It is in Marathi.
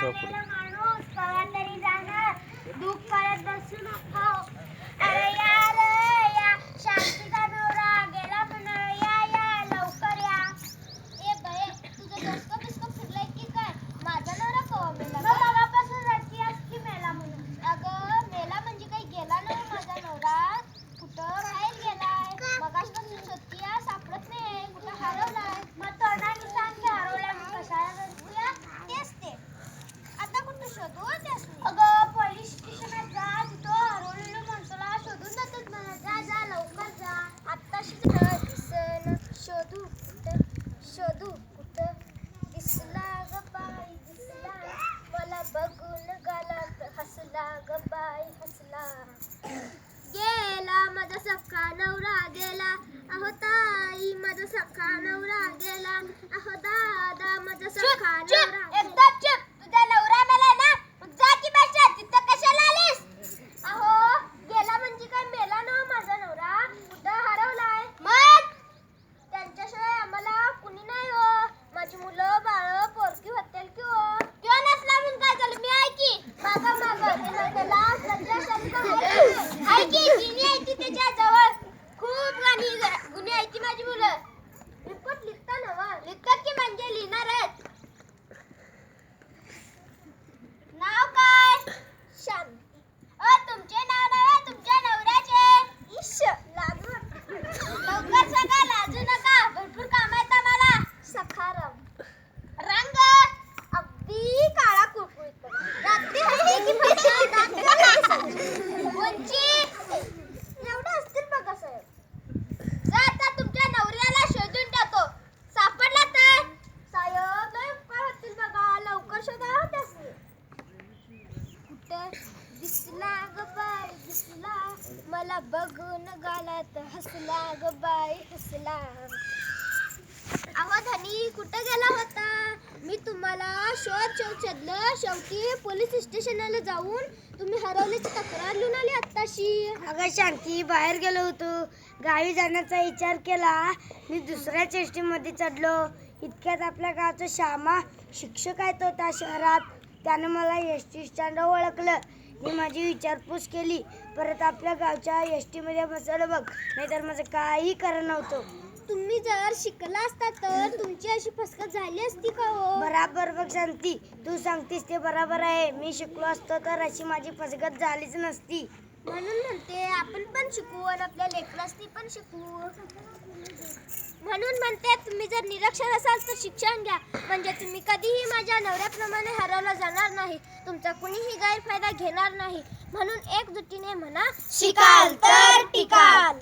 ચોપડી. हसला ग बाई हसला. गेला माझा सखा नवरा गेला. अहो ताई माझा सखा नवरा गेला. अहो दादा माझा सखा नवरा मला बघून गालात हसला ग बाई हसला. आवाज धनी कुठं गेला होता? मी तुम्हाला शोध शोध शोधलं. शेवटी पोलीस स्टेशनला जाऊन तुम्ही हरवल्याची तक्रार लिहून आली आत्ताशी. अगं शांती बाहेर गेलो होतो. गावी जाण्याचा विचार केला. मी दुसऱ्याच एस चढलो. इतक्यात आपल्या गावचा श्यामा शिक्षक आहे तो त्या शहरात. त्यानं मला एस टी स्टँडवर ओळखलं. मी माझी विचारपूस केली. परत आपल्या गावच्या एस टीमध्ये बसवलं बघ. नाहीतर माझं काही खरं नव्हतं. तुम्ही जर शिकला असता तर तुमची अशी फसगत झाली असती का हो? बराबर बघ शांती. तू सांगतीस ते बराबर आहे. मी शिकलो असतो तर अशी माझी फसगत झालीच नसती. म्हणून म्हणते आपण पण शिकू आणि आपल्या लेकरासनी पण शिकवू म्हणून म्हणते तुम्ही जर निरक्षर असाल तर शिक्षण घ्या. म्हणजे तुम्ही कधीही माझ्या नवऱ्याप्रमाणे हरवला जाणार नाही. तुमचा कुणीही गैरफायदा घेणार नाही. म्हणून एकजुटीने म्हणा शिकाल तर टिकाल.